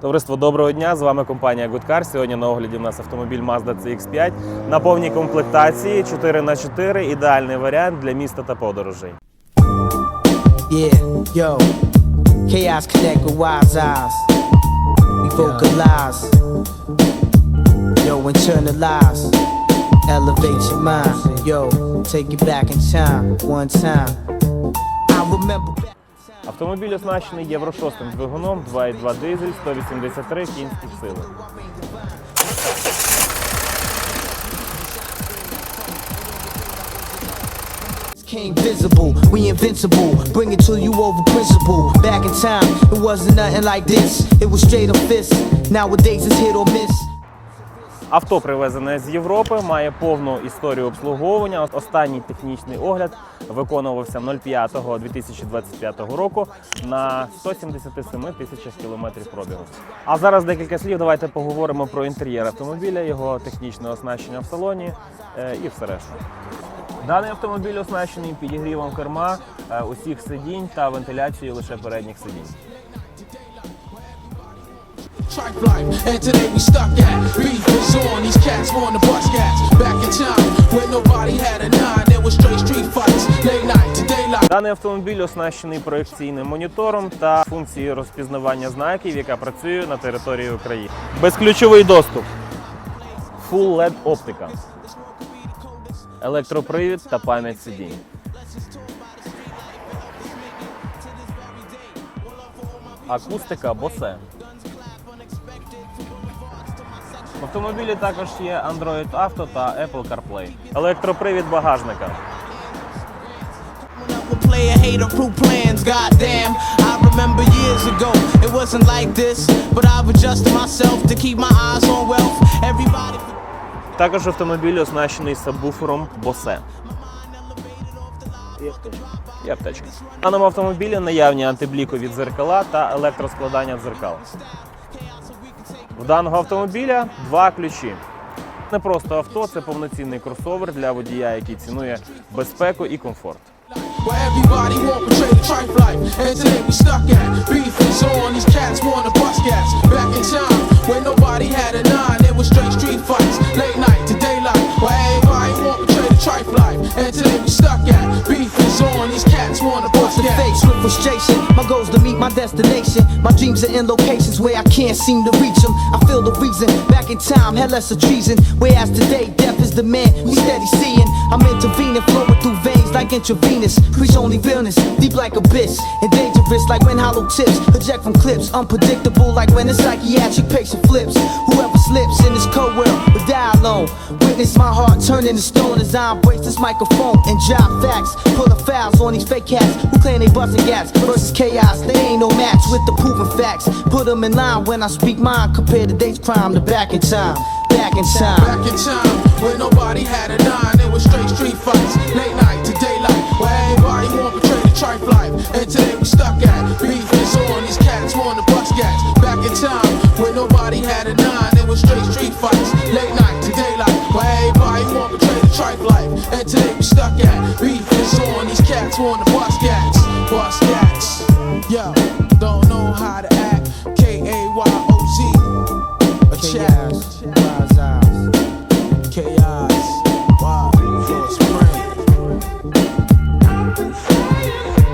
Товариство, доброго дня! З вами компанія Good Car. Сьогодні на огляді у нас автомобіль Mazda CX-5 на повній комплектації 4х4 ідеальний варіант для міста та подорожей. Yeah, yo. Chaos connect with wise eyes. We vocalize. Yo, internalize. Elevate your mind. Yo, take it back in time. One time. I remember back. Автомобіль оснащений Євро 6 двигуном 2.2 дизель 183 кінських сили. Came visible, we invincible. Bring it to you over principle. Back in time, it wasn't nothing like this. It was straight up fist. Nowadays it's hit or miss. Авто привезене з Європи, має повну історію обслуговування. Останній технічний огляд виконувався 05.2025 року на 177 тисячах кілометрів пробігу. А зараз декілька слів. Давайте поговоримо про інтер'єр автомобіля, його технічне оснащення в салоні е, і все решта. Даний автомобіль оснащений підігрівом керма, е, усіх сидінь та вентиляцією лише передніх сидінь. Даний автомобіль оснащений проекційним монітором та функцією розпізнавання знаків, яка працює на території України. Безключовий доступ, Full LED оптика, електропривід та пам'ять сидінь. Акустика Bose. В автомобілі також є Android Auto та Apple CarPlay. Електропривід багажника. A player hater crew plans, goddamn. I remember years ago, it wasn't like this, but I've adjusted myself to keep my eyes on wealth. Everybody. Також автомобіль оснащений сабвуфером Bose. І аптечка. В даному автомобілі наявні антиблікові дзеркала та електроскладання дзеркал. В даного автомобіля два ключі. Не просто авто, це повноцінний кросовер для водія, який цінує безпеку і комфорт. Where everybody want to portray the trife life, and today we stuck at beef is on. These cats want to bust cats. Back in time when nobody had a nine, there was straight street fights, late night to daylight. Where everybody want to portray the trife life, and today we stuck at beef is on. These cats want to bust the cats. face with frustration. My goal's to meet my destination. My dreams are in locations where I can't seem to reach them. I feel the reason. Back in time, had less of treason. Whereas today, death is the man we steady seeing. I'm intervening, flowing through veins like intravenous. Preach only realness, deep like abyss. And dangerous like when hollow tips. Eject from clips, unpredictable like when a psychiatric patient flips. Whoever slips in this cold world will die alone. Witness my heart turning to stone as I embrace this microphone and drop facts. Pulling fouls on these fake cats who claim they busting gas versus chaos. They ain't no match with the proven facts. Put them in line when I speak mine. Compare today's crime to back in time. Back in time. Back in time when nobody had a nine, it was straight street fights, late And today we stuck at beef is on. These cats want the bus cats. Back in time when nobody had a nine, it was straight street fights. Late night to daylight, where everybody want to trade the tripe life. And today we stuck at beef is on. These cats want the bus cats. Bus cats. Yo, don't know how to act. K A Y O Z. A chat. Chaos. wild, Force. I've been.